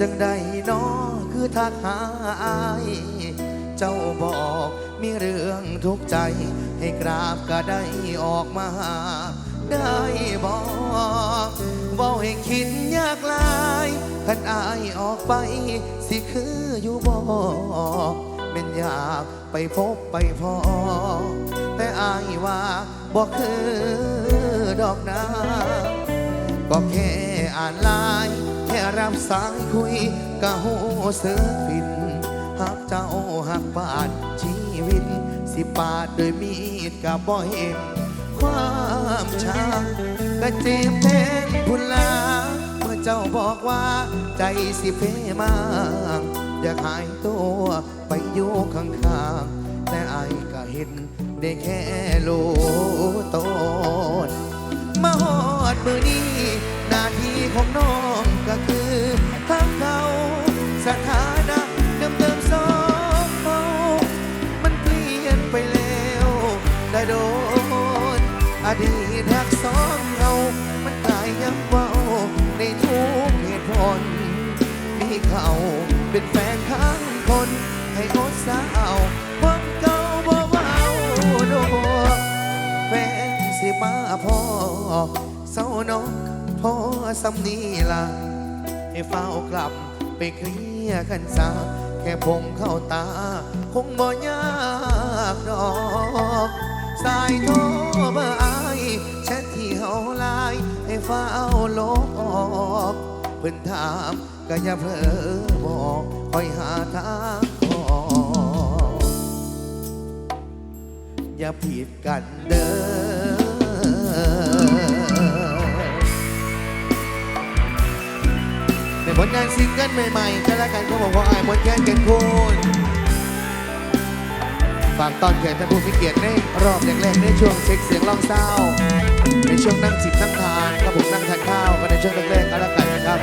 จังใดนอคือทักหาอายเจ้าบอกมีเรื่องทุกข์ใจ ให้กราบก็ได้ออกมา ได้บอกเว่าให้คิดยากลายคันอายออกไป สิคืออยู่บอกเป็นอยากไปพบไปพอ แต่อายว่าบอกคือดอกนาก็แค่อ่านลน์แค่ รับสายคุยก็หูเสือฟินหักเจ้าหักปาดชีวิต สิปาดโดยมีดกับบ่เห็น ความช้างก็เจ็บแทนพุนลาเมื่อเจ้าบอกว่าใจสิเพมากอยากหายตัวไปอยู่ข้างๆแต่ไอ้ายก็เห็นได้แค่โลตนมาหอดมือนี้ ที่ของน้องก็คือทักเขาสถานะเดิมเดิมสองเขามันเปลี่ยนไปแล้วได้โดน อดีตรักสองเรามันกลายยังเบาในทุกเหตุผล มีเขาเป็นแฟนข้างคน ให้อดสาวความเก่าบ่เบาโดนแฟนสิมาพ่อเศร้าเน้อง พอสำนีละให้เฝ้ากลับไปเคลียร์กันซะแค่พงเข้าตา คงบ่ยากดอก สายโทรเบอร์อายแชทที่เฮาไลน์ให้เฝ้าลบออกเพิ่นถามก็อย่าเผลอบอกคอยหาทางออกอย่าผิดกันเด้อ ในผลงานซิงเกิลใหม่ๆก็แล้วกันก็บอกว่าไอ้มดแค้นกันคุณฝากตอนเกิดท่านผู้มีเกียรติในรอบแรกๆในช่วงเช็คเสียงร้องเศร้า ในช่วงนั่งจิบนั่งทานครับผมนั่งทานข้าวก็ในช่วงแรกๆก็แล้วกันนะครับ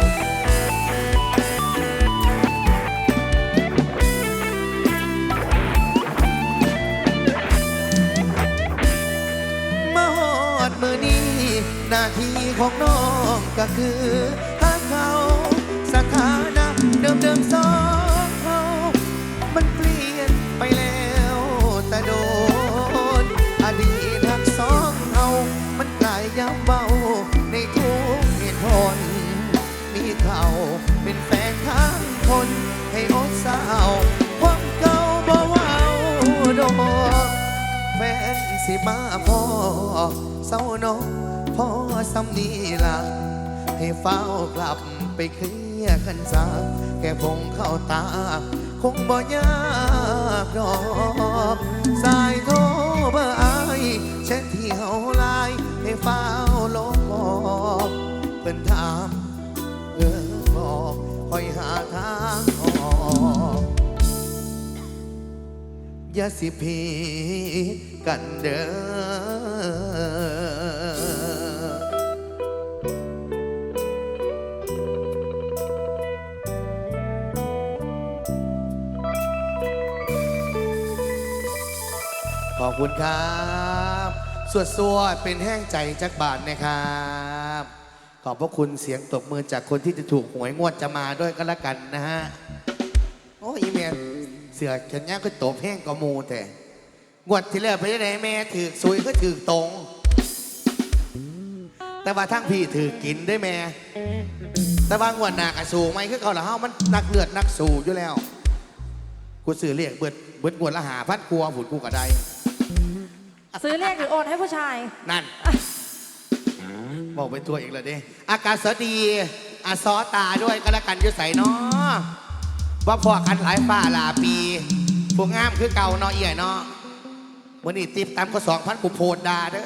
มาหอดมือนี้หน้าที่ของน้องก็คือานะเดิมเดิมสองเขามันเปลี่ยนไปแล้วแต่โดน อดีตหักสองเอามันกลายย้ำเบาในทุกเหตุผลมีเขาเป็นแฟนข้างคน ให้อดสาวความเก่าบ่เว้าดอกแฟนสิมาพ่อเศร้าน้องพ่อซ้ำนีละให้เฝ้ากลับไปเคลี ยกันซะแค่พงเข้าตา คงบ่ยากดอกสายโทรเบอร์อายแชทที่เฮาไลน์ให้เฝ้าลบบอกเพิ่นถามเออบอกคอยหาทางออกอย่าสิพีกันเด้อ คุณครับ สวดสวดเป็นแห้งใจจักบาทนะครับ ขอบพระคุณเสียงตบมือจากคนที่จะถูกหวยงวดจะมาด้วยก็แล้วกันนะฮะ โอ้อีเมลเสือฉันย่างก็ตบแห้งกว่าหมูแต่งวดที่แล้วไปได้ไหนแม่ถือซุยก็ถือตรง แต่ว่าทั้งพี่ถือกินได้แม่แต่ว่างวดหนักอะสูงไหมคือเขาละเฮามันนักเลือดนักสูอยู่แล้ว กูซื้อเรียกเบิดเบิดงวดละหาพันกลัวผุดกูกระได ซื้อเลขหรือโอนให้ผู้ชาย นั่น บอกไปตัวอีกแล้วเด้อากาศดีอาซอตาด้วยก็แล้วกันอยุใส่เนาะว่าพอกันหลายฝ่าหลาปี พวกงามคือเก่าเนาะเอี่ยเนาะวันนี้ติดตามก็สองพันกูโพดดาเด้อ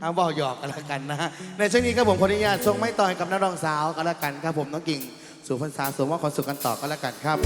เอาบอกหยอกกันแล้วกันนะฮะในช่วงนี้ครับผมขออนุญาตส่งไม่ต่อยกับนักร้องสาวกันแล้วกันครับผมน้องกิ่งสู่พันษาสวมว่าความสุขกันต่อกันแล้วกันครับ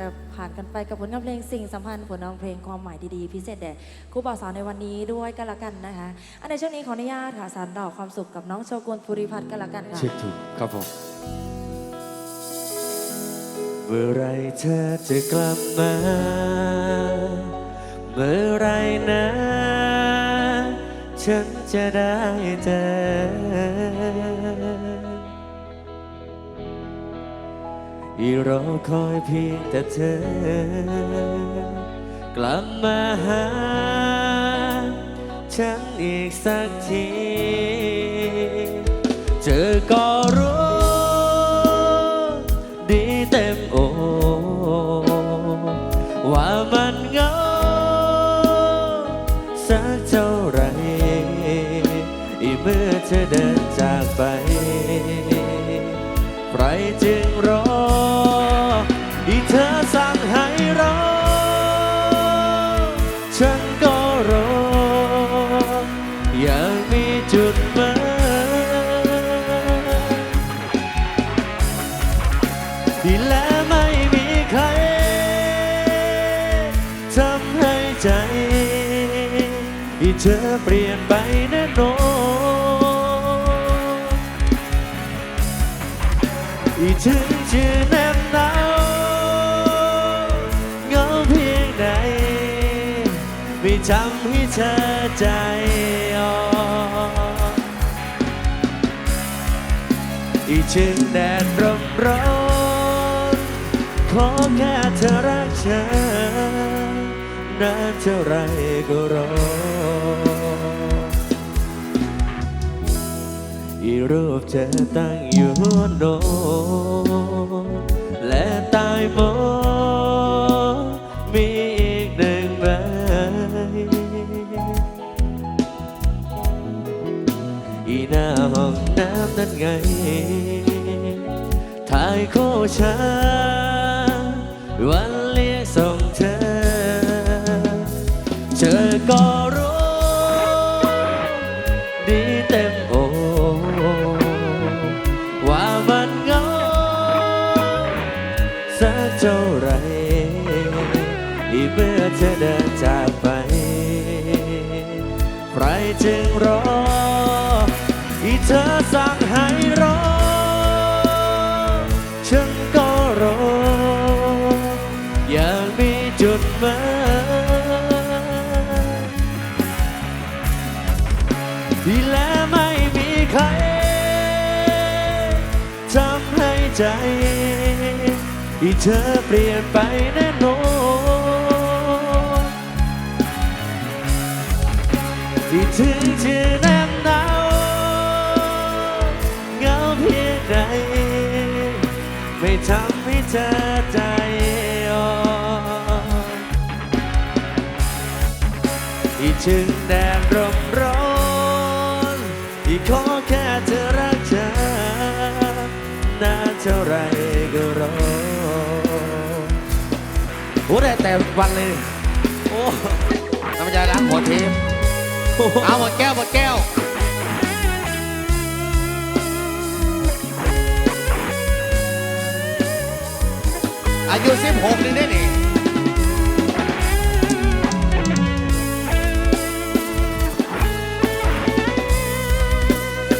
ก็ผ่านกันไปกับผลงานเพลงสิ่งสัมพันธ์ผลงานเพลงความหมายดีๆ พิเศษแด่ครูบ่าวสาวในวันนี้ด้วยกันละกันนะคะ อันในช่วงนี้ขออนุญาตค่ะสารดอกความสุขกับน้องโชกุนภูริพัฒน์กันละกันค่ะ เช็คถูกครับผมเมื่อไรเธอจะกลับมา เมื่อไรนะ ฉันจะได้เจอ อีรอคอยเพียงแต่เธอ กลับมาหา ฉันอีกสักที เจอก็รู้ ดีเต็มโอ ว่ามันเงา สักเท่าไรอีเมื่อเธอเดินจากไป ใครจึงรอ ที่เธอเปลี่ยนไปแน่นอนอีถึงจะแนบหนาวเงาเพียงใดไม่ทำให้เธอใจอ่อนอีถึงแดดร้อนร้อนขอแค่เธอรักฉัน นานเท่าไรก็รอ อีรูปเธอตั้งอยู่โนนและตายมองมีอีกหนึ่งใบอีหน้าห้องน้ำนั่นไง ถ่ายโคู่นวันเรียกส่ จึงรออีเธอสั่งให้รอ ฉันก็รอ อย่ากมีจุดหมายที่และไม่มีใครทำให้ใจ ที่เธอเปลี่ยนไปแน่นอน ที่ถึงจะแนบหนาวเหงาเพียงใด ไม่ทำให้เธอใจอ่อนที่ถึงแดดร่มร้อนที่ขอแค่เธอรักฉันนานเท่าไรก็รอโอ้ได้แต่วันเลย โอ้น้ำยาล้างหัวเทม เอาหมดแก้วหมดแก้ว อายุสิบหกนี่ได้นี่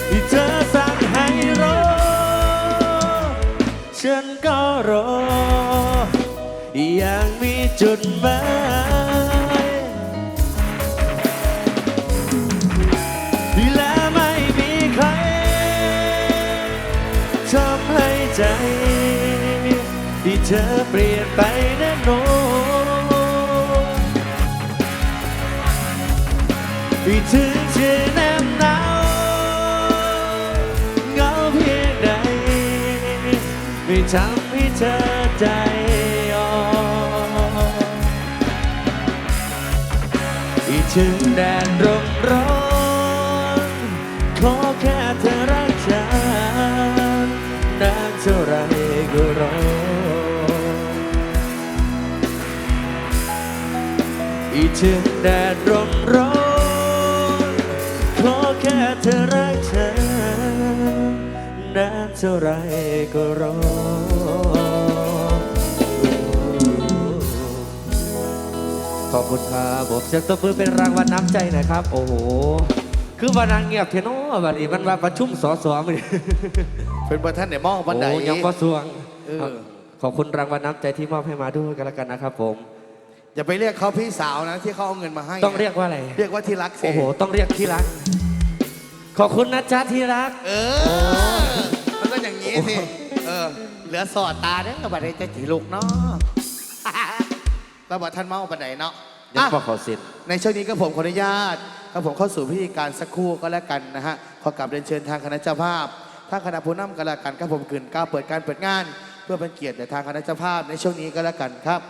ที่เธอสั่งให้รอ ฉันก็รอ อย่างมีจุดหมาย ธอเปลี่ยนไปแน่นอนที่ถึงจะแนบหนาวเงาเพียงใดไม่ทำให้เธอใจอ่อนอีถึงแดดร่มร้อน ถึงแดดร่มร้อนขอแค่เธอรักฉันนานเท่าไรก็รออบคุณครับผมเสียงตบมือเป็นรางวัลน้ำใจหนะครับ โอ้โห คือวันนางเงียบเทยโนวันนี้มันมาประชุมสอสอมันเป็นประธานในมองบันไดโอ้ยังประสวงเออ ขอบคุณรางวัลน้ำใจที่มอบให้มาด้วยกันแล้วกันนะครับผม อย่าไปเรียกเขาพี่สาวนะที่เขาเอาเงินมาให้ต้องเรียกว่าอะไร เรียกว่าที่รักสิโอ้โห ต้องเรียกที่รัก ขอบคุณนะจ๊ะที่รัก เออ มันก็อย่างนี้สิเออ เหลือสอดตาเด้อบัดนี้จะจีลูกเนาะแล้วบัดท่านเมาบัดไหนเนาะยังอะพอขอสิทธิ์ในช่วงนี้ก็ผมขออนุญาตก็ผมเข้าสู่พิธีการสักครู่ก็แล้วกันนะฮะขอกลับเรียนเชิญทางคณะเจ้าภาพทางคณะผู้นำก็แล้วกันก็ผมกลืนก้าวเปิดการเปิดงาน เพื่อเป็นเกียรติแด่ทางคณะเจ้าภาพในช่วงนี้ก็แล้วกันครับ